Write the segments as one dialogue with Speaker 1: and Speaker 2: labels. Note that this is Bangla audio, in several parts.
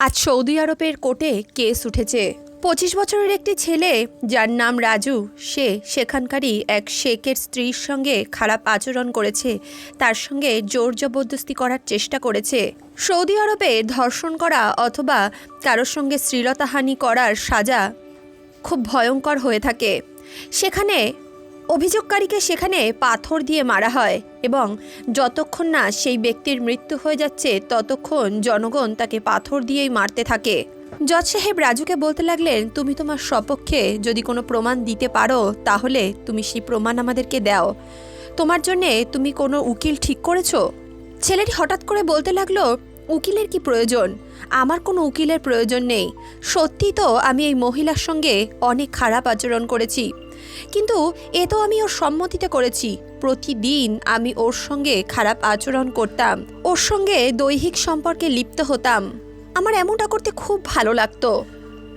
Speaker 1: আজ সৌদি আরবের কোর্টে কেস উঠেছে। পঁচিশ বছরের একটি ছেলে, যার নাম রাজু, সে সেখানকারই এক শেখের স্ত্রীর সঙ্গে খারাপ আচরণ করেছে। তার সঙ্গে জোর জবরদস্তি করার চেষ্টা করেছে। সৌদি আরবে ধর্ষণ করা অথবা কারোর সঙ্গে শ্লীলতাহানি করার সাজা খুব ভয়ঙ্কর হয়ে থাকে। সেখানে অভিযোগকারীকে সেখানে পাথর দিয়ে মারা হয় এবং যতক্ষণ না সেই ব্যক্তির মৃত্যু হয়ে যাচ্ছে, ততক্ষণ জনগণ তাকে পাথর দিয়েই মারতে থাকে। জজ সাহেব রাজুকে বলতে লাগলেন, তুমি তোমার সপক্ষে যদি কোনো প্রমাণ দিতে পারো, তাহলে তুমি সেই প্রমাণ আমাদেরকে দাও। তোমার জন্যে তুমি কোনো উকিল ঠিক করেছ? ছেলেটি হঠাৎ করে বলতে লাগল উকিলের কি প্রয়োজন? আমার কোনো উকিলের প্রয়োজন নেই। সত্যি তো আমি এই মহিলার সঙ্গে অনেক খারাপ আচরণ করেছি। কিন্তু এ তো আমি ওর সম্মতিতে করেছি। প্রতিদিন আমি ওর সঙ্গে খারাপ আচরণ করতাম। ওর সঙ্গে দৈহিক সম্পর্কে লিপ্ত হতাম। আমার এমনটা করতে খুব ভালো লাগতো।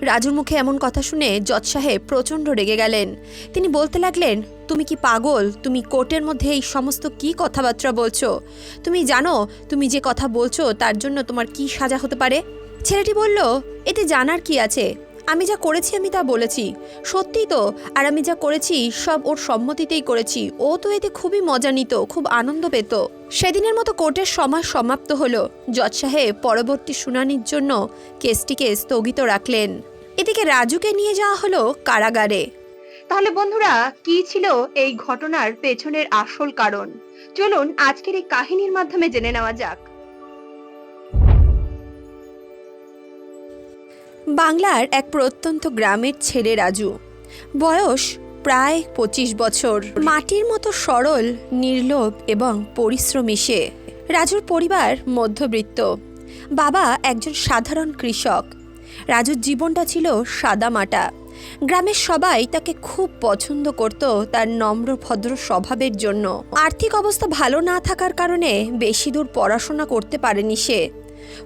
Speaker 1: রাজুর মুখে এমন কথা শুনে জজ সাহেব প্রচণ্ড রেগে গেলেন। তিনি বলতে লাগলেন, তুমি কি পাগল? তুমি কোর্টের মধ্যে এই সমস্ত কি কথাবার্তা বলছো? তুমি জানো, তুমি যে কথা বলছো তার জন্য তোমার কি সাজা হতে পারে? ছেলেটি বলল, এতে জানার কি আছে? আমি যা করেছি আমি তা বলেছি। সত্যিই তো, আর আমি যা করেছি সব ওর সম্মতিতেই করেছি। ও তো এতে খুবই মজা নিত, খুব আনন্দ পেত। সেদিনের মতো কোর্টের সময় সমাপ্ত হলো। জজ সাহেব পরবর্তী শুনানির জন্য কেসটিকে স্থগিত রাখলেন। এদিকে রাজুকে নিয়ে যাওয়া হলো কারাগারে।
Speaker 2: তাহলে বন্ধুরা কি ছিল এই ঘটনার পেছনের আসল কারণ? চলুন আজকের এই কাহিনীর মাধ্যমে জেনে নেওয়া যাক।
Speaker 1: বাংলার এক প্রত্যন্ত গ্রামের ছেলে রাজু। বয়স প্রায় পঁচিশ বছর। মাটির মতো সরল নির্লোভ এবং পরিশ্রমী সে। রাজুর পরিবার মধ্যবিত্ত। বাবা একজন সাধারণ কৃষক। রাজুর জীবনটা ছিল সাদামাটা। গ্রামের সবাই তাকে খুব পছন্দ করত তার নম্র, ভদ্র স্বভাবের জন্য। আর্থিক অবস্থা ভালো না থাকার কারণে বেশি দূর পড়াশোনা করতে পারেনি সে।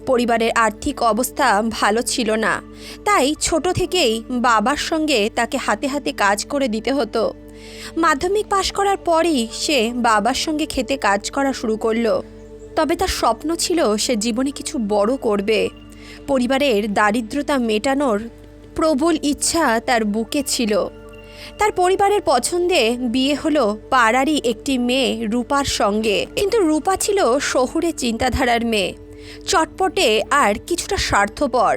Speaker 1: পরিবারের আর্থিক অবস্থা ভালো ছিল না, তাই ছোট থেকেই বাবার সঙ্গে তাকে হাতে হাতে কাজ করে দিতে হতো। মাধ্যমিক পাশ করার পরই সে বাবার সঙ্গে খেতে কাজ করা শুরু করল। তবে তার স্বপ্ন ছিল সে জীবনে কিছু বড় করবে। পরিবারের দারিদ্রতা মেটানোর প্রবল ইচ্ছা তার বুকে ছিল। তার পরিবারের পছন্দে বিয়ে হলো পাড়ারই একটি মেয়ে রূপার সঙ্গে। কিন্তু রূপা ছিল শহুরে চিন্তাধারার মেয়ে। চটপটে আর কিছুটা স্বার্থপর।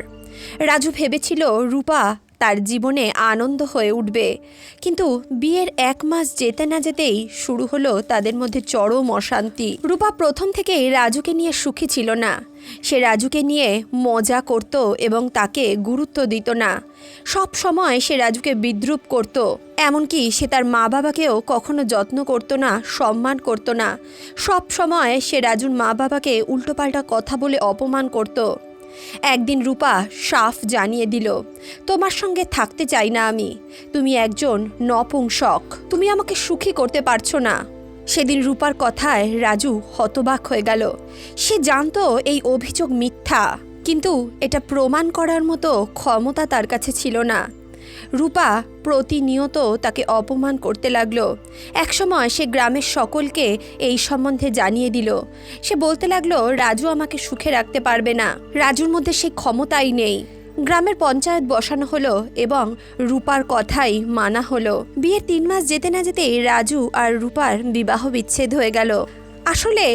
Speaker 1: রাজু ভেবেছিল রূপা তার জীবনে আনন্দ হয়ে উঠবে। কিন্তু বিয়ের এক মাস যেতে না যেতেই শুরু হলো তাদের মধ্যে চরম অশান্তি। রূপা প্রথম থেকেই রাজুকে নিয়ে সুখী ছিল না। সে রাজুকে নিয়ে মজা করত এবং তাকে গুরুত্ব দিত না। সব সময় সে রাজুকে বিদ্রুপ করত। এমনকি সে তার মা বাবাকেও কখনো যত্ন করতো না, সম্মান করতো না। সব সময় সে রাজুর মা বাবাকে উল্টোপাল্টা কথা বলে অপমান করত। একদিন রূপা সাফ জানিয়ে দিল, তোমার সঙ্গে থাকতে চাই না আমি। তুমি একজন নপুংসক। তুমি আমাকে সুখী করতে পারছ না। সেদিন রূপার কথায় রাজু হতবাক হয়ে গেল। সে জানতো এই অভিযোগ মিথ্যা, কিন্তু এটা প্রমাণ করার মতো ক্ষমতা তার কাছে ছিল না। রূপা প্রতিনিয়ত তাকে অপমান করতে লাগল। একসময় সে গ্রামের সকলকে এই সম্বন্ধে জানিয়ে দিল। সে বলতে লাগল, রাজু আমাকে সুখে রাখতে পারবে না। রাজুর মধ্যে সে ক্ষমতাই নেই। গ্রামের পঞ্চায়েত বসানো হলো এবং রূপার কথাই মানা হলো। বিয়ের তিন মাস যেতে না যেতেই রাজু আর রূপার বিবাহ বিচ্ছেদ হয়ে গেল। আসলে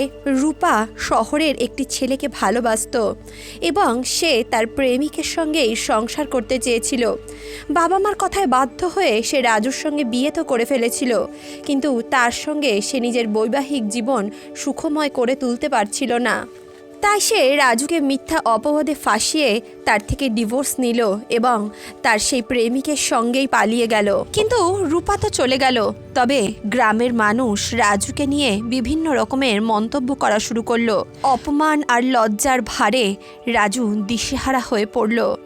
Speaker 1: রূপা শহরের একটি ছেলেকে ভালোবাসত এবং সে তার প্রেমিকের সঙ্গেই সংসার করতে চেয়েছিল। বাবা মার কথায় বাধ্য হয়ে সে রাজুর সঙ্গে বিয়ে তো করে ফেলেছিল, কিন্তু তার সঙ্গে সে নিজের বৈবাহিক জীবন সুখময় করে তুলতে পারছিল না। তাই সে রাজুকে মিথ্যা অপবাদে ফাঁসিয়ে তার থেকে ডিভোর্স নিল এবং তার সেই প্রেমিকের সঙ্গেই পালিয়ে গেল। কিন্তু রূপা তো চলে গেল। তবে গ্রামের মানুষ রাজুকে নিয়ে বিভিন্ন রকমের মন্তব্য করা শুরু করল। অপমান আর লজ্জার ভারে রাজু দিশেহারা হয়ে পড়ল।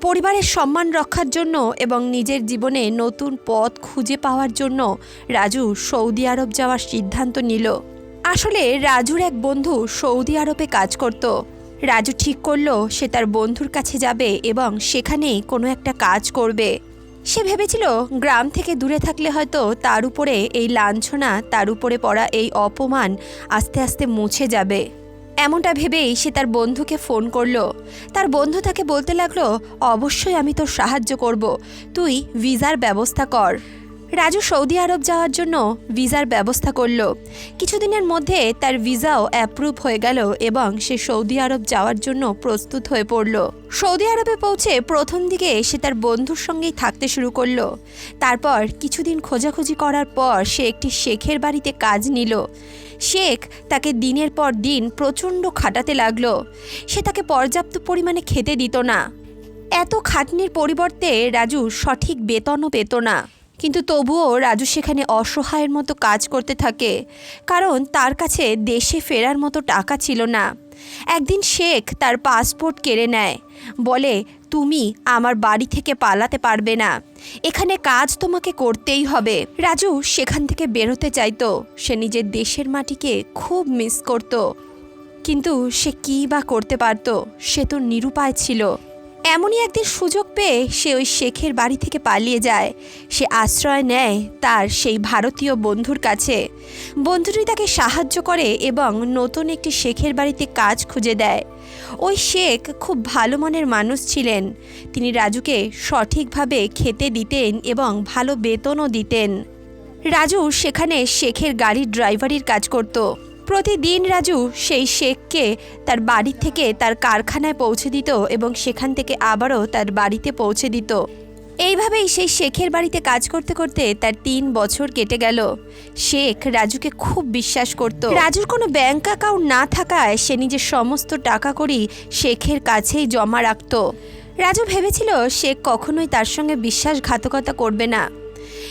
Speaker 1: পরিবারের সম্মান রক্ষার জন্য এবং নিজের জীবনে নতুন পথ খুঁজে পাওয়ার জন্য রাজু সৌদি আরব যাওয়ার সিদ্ধান্ত নিল। আসলে রাজুর এক বন্ধু সৌদি আরবে কাজ করত। রাজু ঠিক করল সে তার বন্ধুর কাছে যাবে এবং সেখানেই কোনো একটা কাজ করবে। সে ভেবেছিল গ্রাম থেকে দূরে থাকলে হয়তো তার উপরে এই লাঞ্ছনা, তার উপরে পড়া এই অপমান আস্তে আস্তে মুছে যাবে। এমনটা ভেবেই সে তার বন্ধুকে ফোন করল। তার বন্ধু তাকে বলতে লাগল, অবশ্যই আমি তোর সাহায্য করব। তুই ভিসার ব্যবস্থা কর। রাজু সৌদি আরব যাওয়ার জন্য ভিসার ব্যবস্থা করল। কিছুদিনের মধ্যে তার ভিসাও অ্যাপ্রুভ হয়ে গেল এবং সে সৌদি আরব যাওয়ার জন্য প্রস্তুত হয়ে পড়ল। সৌদি আরবে পৌঁছে প্রথম দিকে সে তার বন্ধুর সঙ্গেই থাকতে শুরু করল। তারপর কিছুদিন খোঁজাখুঁজি করার পর সে একটি শেখের বাড়িতে কাজ নিল। শেখ তাকে দিনের পর দিন প্রচণ্ড খাটাতে লাগল। সে তাকে পর্যাপ্ত পরিমাণে খেতে দিত না। এত খাটনির পরিবর্তে রাজু সঠিক বেতনও পেত না। কিন্তু তবুও রাজু সেখানে অসহায়ের মতো কাজ করতে থাকে। কারণ তার কাছে দেশে ফেরার মতো টাকা ছিল না। একদিন শেখ তার পাসপোর্ট কেড়ে নেয়। বলে, তুমি আমার বাড়ি থেকে পালাতে পারবে না। এখানে কাজ তোমাকে করতেই হবে। রাজু সেখান থেকে বেরোতে চাইতো। সে নিজের দেশের মাটিকে খুব মিস করত। কিন্তু সে কী বা করতে পারতো, সে তো নিরুপায় ছিল। এমনই একদিন সুযোগ পেয়ে সে ওই শেখের বাড়ি থেকে পালিয়ে যায়। সে আশ্রয় নেয় তার সেই ভারতীয় বন্ধুর কাছে। বন্ধুটি তাকে সাহায্য করে এবং নতুন একটি শেখের বাড়িতে কাজ খুঁজে দেয়। ওই শেখ খুব ভালো মনের মানুষ ছিলেন। তিনি রাজুকে সঠিকভাবে খেতে দিতেন এবং ভালো বেতনও দিতেন। রাজু সেখানে শেখের গাড়ির ড্রাইভারির কাজ করত। প্রতিদিন রাজু সেই শেখকে তার বাড়ি থেকে তার কারখানায় পৌঁছে দিত এবং সেখান থেকে আবারও তার বাড়িতে পৌঁছে দিত। এইভাবেই সেই শেখের বাড়িতে কাজ করতে করতে তার তিন বছর কেটে গেল। শেখ রাজুকে খুব বিশ্বাস করত। রাজুর কোনো ব্যাংক অ্যাকাউন্ট না থাকায় সে নিজের সমস্ত টাকা করি শেখের কাছেই জমা রাখত। রাজু ভেবেছিল শেখ কখনোই তার সঙ্গে বিশ্বাসঘাতকতা করবে না।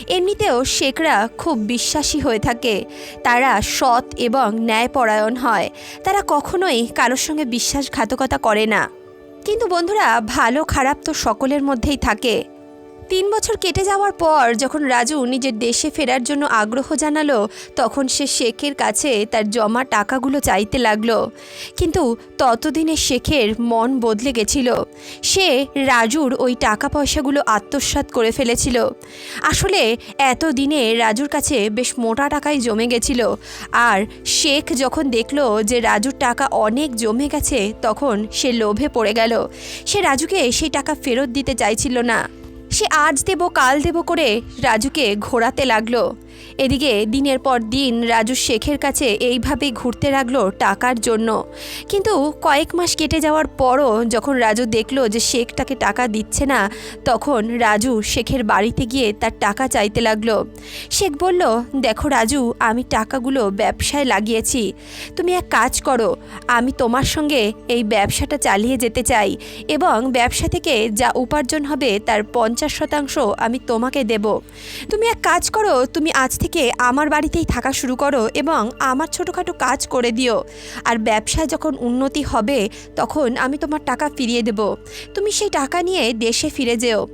Speaker 1: এমনিতেও শেখরা খুব বিশ্বাসী হয়ে থাকে। তারা সৎ এবং ন্যায়পরায়ণ হয়। তারা কখনোই কারোর সঙ্গে বিশ্বাসঘাতকতা করে না। কিন্তু বন্ধুরা, ভালো খারাপ তো সকলের মধ্যেই থাকে। তিন বছর কেটে যাওয়ার পর যখন রাজু নিজের দেশে ফেরার জন্য আগ্রহ জানালো, তখন সে শেখের কাছে তার জমা টাকাগুলো চাইতে লাগল। কিন্তু ততদিনে শেখের মন বদলে গেছিল। সে রাজুর ওই টাকা পয়সাগুলো আত্মসাৎ করে ফেলেছিল। আসলে এতদিনে রাজুর কাছে বেশ মোটা টাকাই জমে গেছিল। আর শেখ যখন দেখল যে রাজুর টাকা অনেক জমে গেছে, তখন সে লোভে পড়ে গেল। সে রাজুকে সেই টাকা ফেরত দিতে চাইছিল না। সে আজ দেব কাল দেব করে রাজুকে ঘোরাতে লাগল। এদিকে দিনের পর দিন রাজু শেখের কাছে এইভাবেই ঘুরতে লাগল টাকার জন্য। কিন্তু কয়েক মাস কেটে যাওয়ার পরও যখন রাজু দেখল যে শেখ তাকে টাকা দিচ্ছে না, তখন রাজু শেখের বাড়িতে গিয়ে তার টাকা চাইতে লাগল। শেখ বলল, দেখো রাজু, আমি টাকাগুলো ব্যবসায় লাগিয়েছি। তুমি এক কাজ করো, আমি তোমার সঙ্গে এই ব্যবসাটা চালিয়ে যেতে চাই এবং ব্যবসা থেকে যা উপার্জন হবে তার পঞ্চাশ শতাংশ আমি তোমাকে দেব। তুমি এক কাজ করো, তুমি আজ থেকে আমার বাড়িতেই থাকা শুরু করো এবং আমার ছোটোখাটো কাজ করে দিও। আর ব্যবসায় যখন উন্নতি হবে, তখন আমি তোমার টাকা ফিরিয়ে দেব। তুমি সেই টাকা নিয়ে দেশে ফিরে যেও।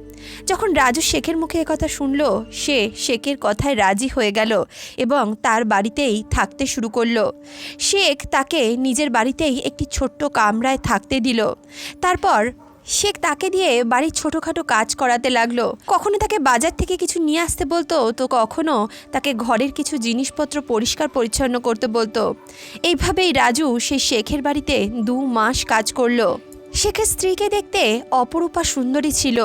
Speaker 1: যখন রাজু শেখের মুখে কথা শুনলো, সে শেখের কথায় রাজি হয়ে গেল এবং তার বাড়িতেই থাকতে শুরু করল। শেখ তাকে নিজের বাড়িতেই একটি ছোট্ট কামরায় থাকতে দিল। তারপর শেখ তাকে দিয়ে বাড়ির ছোটোখাটো কাজ করাতে লাগল। কখনো তাকে বাজার থেকে কিছু নিয়ে আসতে বলতো, তো কখনো তাকে ঘরের কিছু জিনিসপত্র পরিষ্কার পরিচ্ছন্ন করতে বলতো। এইভাবেই রাজু সেই শেখের বাড়িতে দু মাস কাজ করল। শেখের স্ত্রীকে দেখতে অপরূপা সুন্দরী ছিল।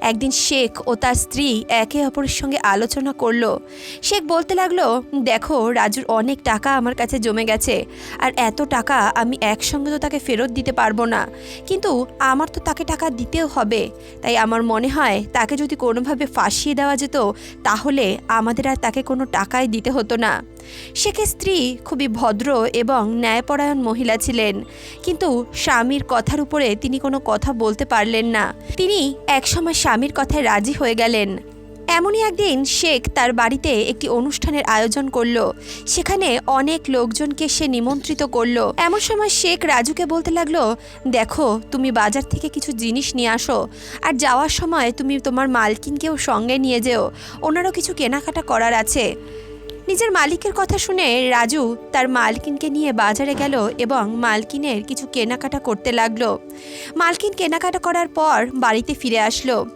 Speaker 1: একদিন শেখ ও তার স্ত্রী একে অপরের সঙ্গে আলোচনা করল। শেখ বলতে লাগল, দেখো, রাজুর অনেক টাকা আমার কাছে জমে গেছে, আর এত টাকা আমি একসঙ্গে তো তাকে ফেরত দিতে পারব না। কিন্তু আমার তো তাকে টাকা দিতেও হবে। তাই আমার মনে হয়, তাকে যদি কোনোভাবে ফাঁসিয়ে দেওয়া যেত, তাহলে আমাদের আর তাকে কোনো টাকাই দিতে হতো না। শেখের স্ত্রী খুবই ভদ্র এবং ন্যায়পরায়ণ মহিলা ছিলেন, কিন্তু স্বামীর কথার উপরে তিনি কোনো কথা বলতে পারলেন না। তিনি একসময় স্বামীর কথায় রাজি হয়ে গেলেন। এমনই একদিন শেখ তার বাড়িতে একটি অনুষ্ঠানের আয়োজন করল। সেখানে অনেক লোকজনকে সে নিমন্ত্রিত করল। এমন সময় শেখ রাজুকে বলতে লাগল, দেখো, তুমি বাজার থেকে কিছু জিনিস নিয়ে আসো, আর যাওয়ার সময় তুমি তোমার মালকিনকেও সঙ্গে নিয়ে যেও। ওনারও কিছু কেনাকাটা করার আছে। নিজের মালিকের কথা শুনে রাজু তার মালকিনকে নিয়ে বাজারে গেল এবং মালকিনের কিছু কেনাকাটা করতে লাগল। মালকিন কেনাকাটা করার পর বাড়িতে ফিরে আসলো।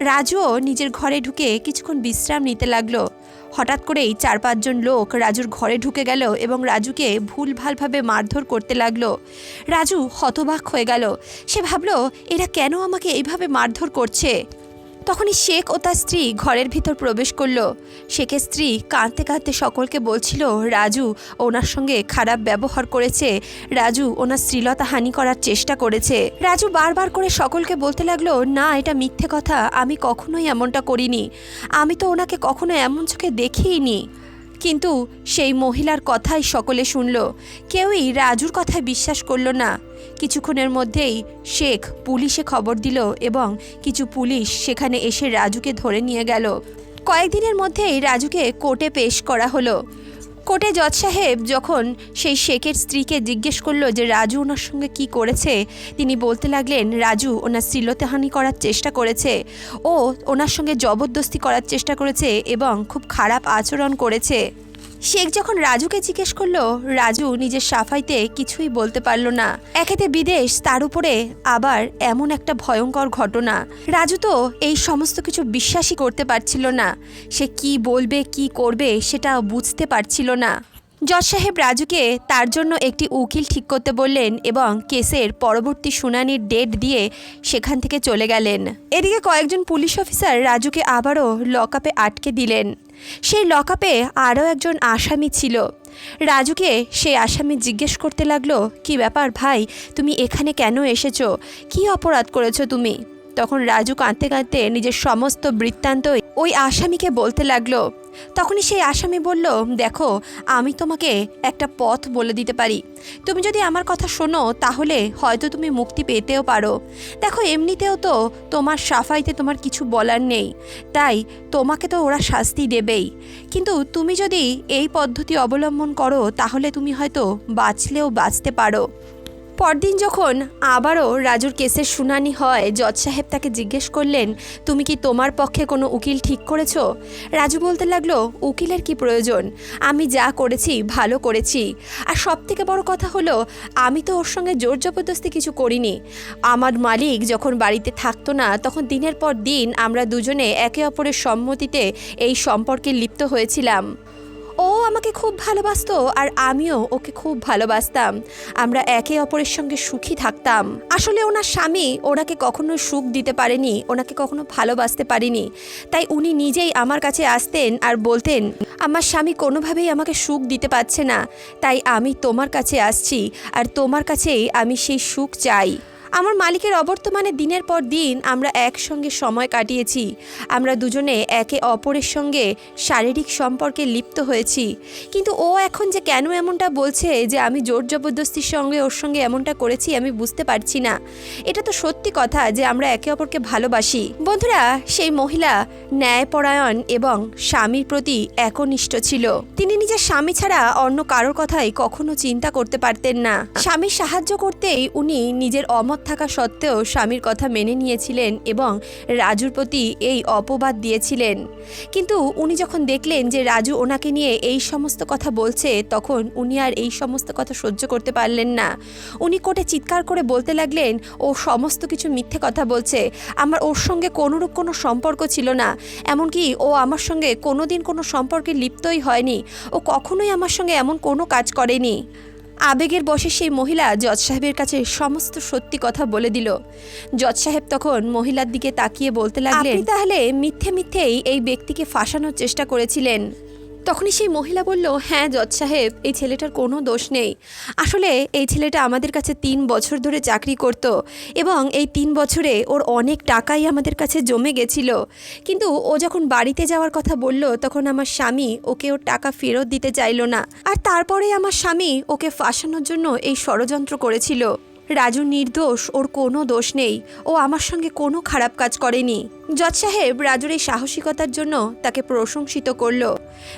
Speaker 1: রাজুও নিজের ঘরে ঢুকে কিছুক্ষণ বিশ্রাম নিতে লাগল। হঠাৎ করেই চার পাঁচজন লোক রাজুর ঘরে ঢুকে গেল এবং রাজুকে ভুলভালভাবে মারধর করতে লাগল। রাজু হতবাক হয়ে গেল। সে ভাবলো, এরা কেন আমাকে এইভাবে মারধর করছে? তখনই শেখ ও তার স্ত্রী ঘরের ভিতর প্রবেশ করল। শেখের স্ত্রী কাঁদতে কাঁদতে সকলকে বলছিল, রাজু, ওনার সঙ্গে খারাপ ব্যবহার করেছে। রাজু, ওনার স্ত্রীলতা হানি করার চেষ্টা করেছে। রাজু বারবার করে সকলকে বলতে লাগল, না, এটা মিথ্যে কথা। আমি কখনোই এমনটা করিনি। আমি তো ওনাকে কখনো এমন চোখে দেখিইনি। কিন্তু সেই মহিলার কথাই সকলে শুনল। কেউই রাজুর কথায় বিশ্বাস করল না। কিছুক্ষণের মধ্যেই শেখ পুলিশে খবর দিল এবং কিছু পুলিশ সেখানে এসে রাজুকে ধরে নিয়ে গেল। কয়েকদিনের মধ্যেই রাজুকে কোর্টে পেশ করা হলো। কোর্টে জজ সাহেব যখন সেই শেখের স্ত্রীকে জিজ্ঞেস করল যে রাজু ওনার সঙ্গে কি করেছে, তিনি বলতে লাগলেন, রাজু ওনার শ্লীলতাহানি করার চেষ্টা করেছে। ও ওনার সঙ্গে জবরদস্তি করার চেষ্টা করেছে এবং খুব খারাপ আচরণ করেছে। শেখ যখন রাজুকে জিজ্ঞেস করল, রাজু, নিজের সাফাইতে কিছুই বলতে পারল না। একেতে বিদেশ, তার উপরে আবার এমন একটা ভয়ঙ্কর ঘটনা। রাজু তো এই সমস্ত কিছু বিশ্বাসই করতে পারছিল না। সে কি বলবে, কি করবে, সেটা বুঝতে পারছিল না। জজ সাহেব রাজুকে তার জন্য একটি উকিল ঠিক করতে বললেন এবং কেসের পরবর্তী শুনানির ডেট দিয়ে সেখান থেকে চলে গেলেন। এদিকে কয়েকজন পুলিশ অফিসার রাজুকে আবারও লকআপে আটকে দিলেন। সেই লকআপে আরও একজন আসামি ছিল। রাজুকে সেই আসামি জিজ্ঞেস করতে লাগল, কি ব্যাপার ভাই, তুমি এখানে কেন এসেছ? কি অপরাধ করেছ তুমি? তখন রাজু কাঁদতে কাঁদতে নিজের সমস্ত বৃত্তান্ত ওই আসামিকে বলতে লাগল তখনই সেই আসামি বলল, দেখো, আমি তোমাকে একটা পথ বলে দিতে পারি। তুমি যদি আমার কথা শোনো, তাহলে হয়তো তুমি মুক্তি পেতেও পারো। দেখো, এমনিতেও তো তোমার সাফাইতে তোমার কিছু বলার নেই। তাই তোমাকে তো ওরা শাস্তি দেবেই। কিন্তু তুমি যদি এই পদ্ধতি অবলম্বন করো, তাহলে তুমি হয়তো বাঁচলেও বাঁচতে পারো। পরদিন যখন আবারও রাজুর কেসের শুনানি হয়, জজ সাহেব তাকে জিজ্ঞেস করলেন, তুমি কি তোমার পক্ষে কোনো উকিল ঠিক করেছ? রাজু বলতে লাগল, উকিলের কি প্রয়োজন? আমি যা করেছি, ভালো করেছি। আর সব থেকে বড় কথা হলো, আমি তো ওর সঙ্গে জোর জবরদস্তি কিছু করিনি। আমার মালিক যখন বাড়িতে থাকতো না, তখন দিনের পর দিন আমরা দুজনে একে অপরের সম্মতিতে এই সম্পর্কে লিপ্ত হয়েছিলাম। আমাকে খুব ভালোবাসতো আর আমিও ওকে খুব ভালোবাসতাম। আমরা একে অপরের সঙ্গে সুখী থাকতাম। আসলে ওনার স্বামী ওনাকে কখনো সুখ দিতে পারেনি, ওনাকে কখনো ভালোবাসতে পারেনি। তাই উনি নিজেই আমার কাছে আসতেন আর বলতেন, আমার স্বামী কোনোভাবেই আমাকে সুখ দিতে পারছে না। তাই আমি তোমার কাছে আসছি আর তোমার কাছেই আমি সেই সুখ চাই। আমার মালিকের অবর্তমানে দিনের পর দিন আমরা একসঙ্গে সময় কাটিয়েছি। আমরা দুজনে একে অপরের সঙ্গে শারীরিক সম্পর্কে লিপ্ত হয়েছি। কিন্তু ও এখন যে কেন এমনটা বলছে, যে আমি জোর জবরদস্তির সঙ্গে ওর সঙ্গে এমনটা করেছি, আমি বুঝতে পারছি না। এটা তো সত্যি কথা যে আমরা একে অপরকে ভালোবাসি। বন্ধুরা, সেই মহিলা ন্যায়পরায়ণ এবং স্বামীর প্রতি একনিষ্ঠ ছিল। তিনি নিজের স্বামী ছাড়া অন্য কারোর কথাই কখনো চিন্তা করতে পারতেন না। স্বামীর সাহায্য করতেই উনি নিজের অমত থাকা সত্ত্বেও স্বামীর কথা মেনে নিয়েছিলেন এবং রাজুর প্রতি এই অপবাদ দিয়েছিলেন। কিন্তু উনি যখন দেখলেন যে রাজু ওনাকে নিয়ে এই সমস্ত কথা বলছে, তখন উনি আর এই সমস্ত কথা সহ্য করতে পারলেন না। উনি কোর্টে চিৎকার করে বলতে লাগলেন, ও সমস্ত কিছু মিথ্যে কথা বলছে। আমার ওর সঙ্গে কোনোরূপ কোনো সম্পর্ক ছিল না। এমনকি ও আমার সঙ্গে কোনোদিন কোনো সম্পর্কে লিপ্তই হয়নি। ও কখনোই আমার সঙ্গে এমন কোনো কাজ করেনি। আবেগের বসে সেই মহিলা জজ সাহেবের কাছে সমস্ত সত্যি কথা বলে দিল। জজ সাহেব তখন মহিলার দিকে তাকিয়ে বলতে লাগলেন তাহলে মিথ্যে মিথ্যেই এই ব্যক্তিকে ফাঁসানোর চেষ্টা করেছিলেন। তখনই সেই মহিলা বলল হ্যাঁ জজ সাহেব, এই ছেলেটার কোনো দোষ নেই। আসলে এই ছেলেটা আমাদের কাছে তিন বছর ধরে চাকরি করত এবং এই তিন বছরে ওর অনেক টাকাই আমাদের কাছে জমে গেছিল। কিন্তু ও যখন বাড়িতে যাওয়ার কথা বলল, তখন আমার স্বামী ওকে ওর টাকা ফেরত দিতে চাইলো না। আর তারপরে আমার স্বামী ওকে ফাঁসানোর জন্য এই ষড়যন্ত্র করেছিল। রাজু নির্দোষ, ওর কোনো দোষ নেই। ও আমার সঙ্গে কোনো খারাপ কাজ করেনি। জজ সাহেব রাজুর এই সাহসিকতার জন্য তাকে প্রশংসিত করল।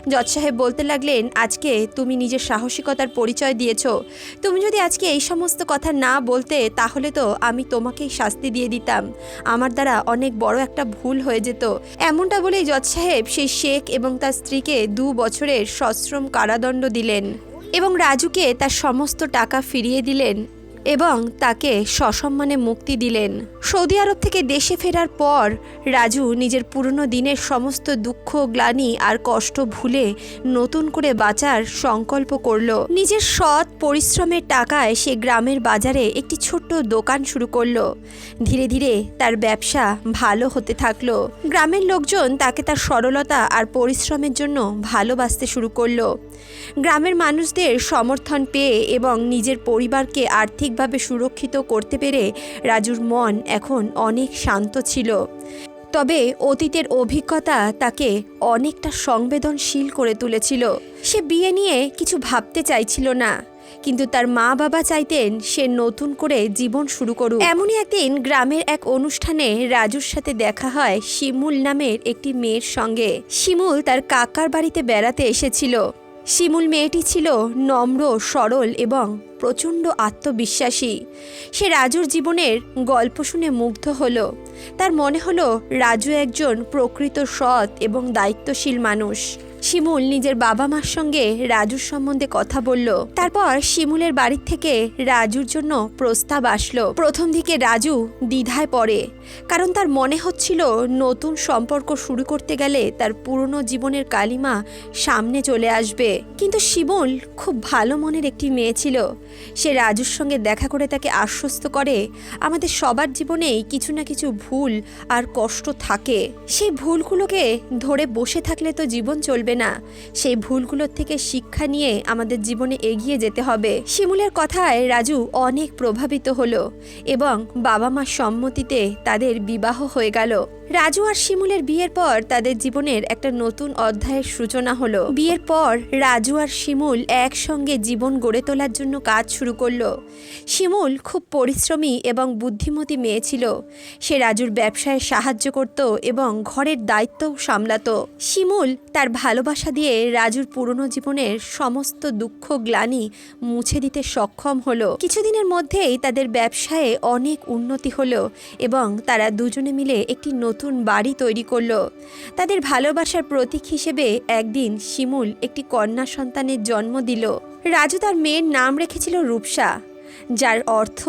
Speaker 1: জজ সাহেব বলতে লাগলেন, আজকে তুমি নিজের সাহসিকতার পরিচয় দিয়েছ। তুমি যদি আজকে এই সমস্ত কথা না বলতে, তাহলে তো আমি তোমাকেই শাস্তি দিয়ে দিতাম। আমার দ্বারা অনেক বড় একটা ভুল হয়ে যেত। এমনটা বলেই জজ সাহেব সেই শেখ এবং তার স্ত্রীকে দু বছরের সশ্রম কারাদণ্ড দিলেন এবং রাজুকে তার সমস্ত টাকা ফিরিয়ে দিলেন এবং তাকে সসম্মানে মুক্তি দিলেন। সৌদি আরব থেকে দেশে ফেরার পর রাজু নিজের পুরনো দিনের সমস্ত দুঃখ, গ্লানি আর কষ্ট ভুলে নতুন করে বাঁচার সংকল্প করল। নিজের সৎ পরিশ্রমের টাকায় সে গ্রামের বাজারে একটি ছোট্ট দোকান শুরু করল। ধীরে ধীরে তার ব্যবসা ভালো হতে থাকল। গ্রামের লোকজন তাকে তার সরলতা আর পরিশ্রমের জন্য ভালোবাসতে শুরু করল। গ্রামের মানুষদের সমর্থন পেয়ে এবং নিজের পরিবারকে আর্থিকভাবে সুরক্ষিত করতে পেরে রাজুর মন এখন অনেক শান্ত ছিল। তবে অতীতের অভিজ্ঞতা তাকে অনেকটা সংবেদনশীল করে তুলেছিল। সে বিয়ে নিয়ে কিছু ভাবতে চাইছিল না, কিন্তু তার মা বাবা চাইতেন সে নতুন করে জীবন শুরু করুক। এমনই একদিন গ্রামের এক অনুষ্ঠানে রাজুর সাথে দেখা হয় শিমুল নামের একটি মেয়ের সঙ্গে। শিমুল তার কাকার বাড়িতে বেড়াতে এসেছিল। শিমুল মেয়েটি ছিল নম্র, সরল এবং প্রচণ্ড আত্মবিশ্বাসী। সে রাজুর জীবনের গল্প শুনে মুগ্ধ হলো। তার মনে হলো, রাজু একজন প্রকৃত সৎ এবং দায়িত্বশীল মানুষ। শিমুল নিজের বাবা মার সঙ্গে রাজুর সম্বন্ধে কথা বলল। তারপর শিমুলের বাড়ির থেকে রাজুর জন্য প্রস্তাব আসলো। প্রথম দিকে রাজু দ্বিধায় পড়ে, কারণ তার মনে হচ্ছিল নতুন সম্পর্ক শুরু করতে গেলে তার পুরনো জীবনের কালিমা সামনে চলে আসবে। কিন্তু শিমুল খুব ভালো মনের একটি মেয়ে ছিল। সে রাজুর সঙ্গে দেখা করে তাকে আশ্বস্ত করে, আমাদের সবার জীবনেই কিছু না কিছু ভুল আর কষ্ট থাকে। সেই ভুলগুলোকে ধরে বসে থাকলে তো জীবন চলবে না। সেই ভুলগুলোর থেকে শিক্ষা নিয়ে আমাদের জীবনে এগিয়ে যেতে হবে। শিমুলের কথায় রাজু অনেক প্রভাবিত হলো এবং বাবা মার সম্মতিতে তাদের বিবাহ হয়ে গেল। রাজু আর শিমুলের বিয়ের পর তাদের জীবনের একটা নতুন অধ্যায়ের সূচনা হলো। বিয়ের পর রাজু আর শিমুল একসঙ্গে জীবন গড়ে তোলার জন্য কাজ শুরু করল। শিমুল খুব পরিশ্রমী এবং বুদ্ধিমতী মেয়ে ছিল। সে রাজুর ব্যবসায় সাহায্য করত এবং ঘরের দায়িত্বও সামলাতো। শিমুল তার ভালোবাসা দিয়ে রাজুর পুরনো জীবনের সমস্ত দুঃখ, গ্লানি মুছে দিতে সক্ষম হলো। কিছুদিনের মধ্যেই তাদের ব্যবসায়ে অনেক উন্নতি হলো এবং তারা দুজনে মিলে একটি নতুন বাড়ি তৈরি করল। তাদের ভালোবাসার প্রতীক হিসেবে একদিন শিমুল একটি কন্যা সন্তানের জন্ম দিল। রাজু তার মেয়ের নাম রেখেছিল রূপসা, যার অর্থ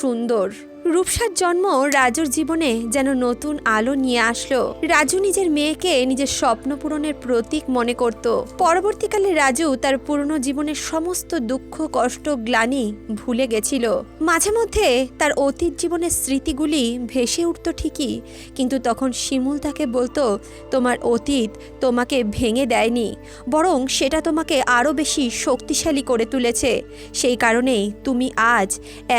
Speaker 1: সুন্দর। রূপসার জন্ম রাজুর জীবনে যেন নতুন আলো নিয়ে আসলো। রাজু নিজের মেয়েকে নিজের স্বপ্ন পূরণের প্রতীক মনে করত। পরবর্তীকালে রাজু তার পুরনো জীবনের সমস্ত দুঃখ, কষ্ট, গ্লানি ভুলে গেছিল। মাঝে মধ্যে তার অতীত জীবনের স্মৃতিগুলি ভেসে উঠত ঠিকই, কিন্তু তখন শিমুল তাকে বলতো, তোমার অতীত তোমাকে ভেঙে দেয়নি, বরং সেটা তোমাকে আরও বেশি শক্তিশালী করে তুলেছে। সেই কারণেই তুমি আজ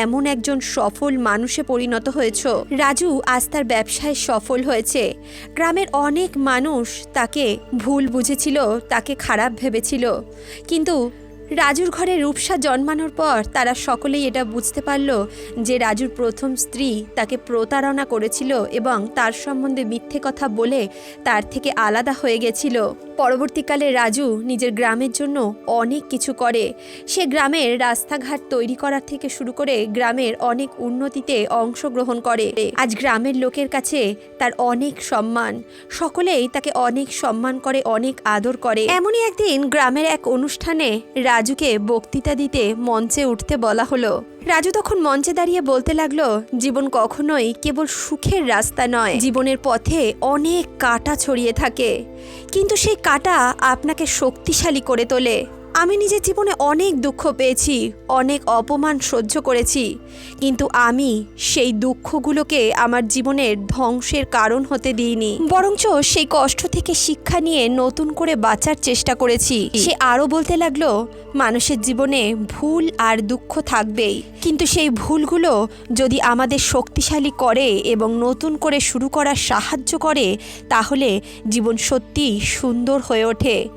Speaker 1: এমন একজন সফল মানুষে পরিণত হয়েছ। রাজু আজ তার ব্যবসায় সফল হয়েছে। গ্রামের অনেক মানুষ তাকে ভুল বুঝেছিল, তাকে খারাপ ভেবেছিল। কিন্তু রাজুর ঘরে রূপসা জন্মানোর পর তারা সকলেই এটা বুঝতে পারল যে রাজুর প্রথম স্ত্রী তাকে প্রতারণা করেছিল এবং তার সম্বন্ধে মিথ্যে কথা বলে তার থেকে আলাদা হয়ে গেছিল। পরবর্তীকালে রাজু নিজের গ্রামের জন্য অনেক কিছু করে। সে গ্রামের রাস্তাঘাট তৈরি করার থেকে শুরু করে গ্রামের অনেক উন্নতিতে অংশগ্রহণ করে। আজ গ্রামের লোকের কাছে তার অনেক সম্মান। সকলেই তাকে অনেক সম্মান করে, অনেক আদর করে। এমনই একদিন গ্রামের এক অনুষ্ঠানে রাজুকে বক্তৃতা দিতে মঞ্চে উঠতে বলা হলো। রাজু তখন মঞ্চে দাঁড়িয়ে বলতে লাগল, জীবন কখনোই কেবল সুখের রাস্তা নয়। জীবনের পথে অনেক কাটা ছড়িয়ে থাকে। কিন্তু সেই কাটা আপনাকে শক্তিশালী করে তোলে। আমি নিজের জীবনে অনেক দুঃখ পেয়েছি, অনেক অপমান সহ্য করেছি, কিন্তু আমি সেই দুঃখগুলোকে আমার জীবনের ধ্বংসের কারণ হতে দিইনি। বরঞ্চ সেই কষ্ট থেকে শিক্ষা নিয়ে নতুন করে বাঁচার চেষ্টা করেছি। সে আরও বলতে লাগল, মানুষের জীবনে ভুল আর দুঃখ থাকবেই। কিন্তু সেই ভুলগুলো যদি আমাদের শক্তিশালী করে এবং নতুন করে শুরু করার সাহায্য করে, তাহলে জীবন সত্যিই সুন্দর হয়ে ওঠে।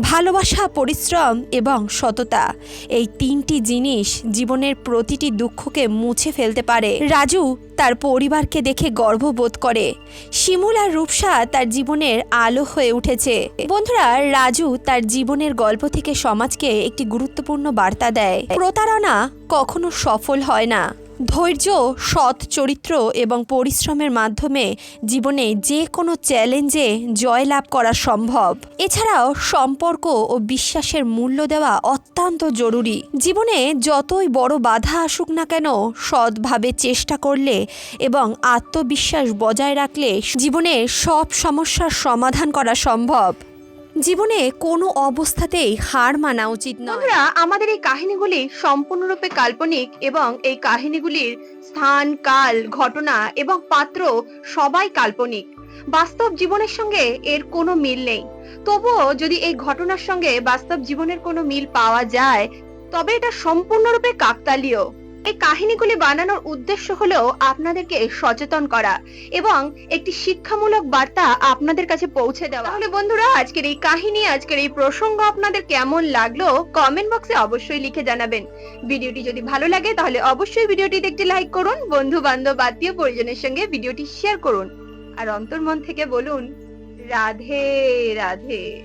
Speaker 1: ভালোবাসা, পরিশ্রম এবং সততা। এই তিনটি জিনিস জীবনের প্রতিটি দুঃখকে মুছে ফেলতে পারে। রাজু তার পরিবারকে দেখে গর্ববোধ করে। শিমুল আর রূপসা তার জীবনের আলো হয়ে উঠেছে। বন্ধুরা, রাজু তার জীবনের গল্প থেকে সমাজকে একটি গুরুত্বপূর্ণ বার্তা দেয়। প্রতারণা কখনো সফল হয় না। ধৈর্য, সৎ চরিত্র এবং পরিশ্রমের মাধ্যমে জীবনে যে কোনো চ্যালেঞ্জে জয়লাভ করা সম্ভব। এছাড়াও সম্পর্ক ও বিশ্বাসের মূল্য দেওয়া অত্যন্ত জরুরি। জীবনে যতই বড় বাধা আসুক না কেন, সৎভাবে চেষ্টা করলে এবং আত্মবিশ্বাস বজায় রাখলে জীবনে সব সমস্যার সমাধান করা সম্ভব। জীবনে কোনো অবস্থাতেই হার মানা উচিত নয়।
Speaker 2: বন্ধুরা, আমাদের এই কাহিনীগুলি সম্পূর্ণরূপে কাল্পনিক এবং এই কাহিনীগুলির স্থান, কাল, ঘটনা এবং পাত্র সবাই কাল্পনিক। বাস্তব জীবনের সঙ্গে এর কোনো মিল নেই। তবুও যদি এই ঘটনার সঙ্গে বাস্তব জীবনের কোনো মিল পাওয়া যায়, তবে এটা সম্পূর্ণরূপে কাকতালীয়। এই কাহিনীগুলি বানানোর উদ্দেশ্য হলো আপনাদেরকে সচেতন করা এবং একটি শিক্ষামূলক বার্তা আপনাদের কাছে পৌঁছে দেওয়া। তাহলে বন্ধুরা, আজকের এই কাহিনী, আজকের এই প্রসঙ্গ আপনাদের কেমন লাগল কমেন্ট বক্সে অবশ্যই লিখে জানাবেন। ভিডিওটি যদি ভালো লাগে, তাহলে অবশ্যই ভিডিওটিতে একটি লাইক করুন বন্ধু বান্ধব আত্মীয় পরিজনের সঙ্গে ভিডিওটি শেয়ার করুন। আর অন্তর্মন থেকে বলুন, রাধে রাধে।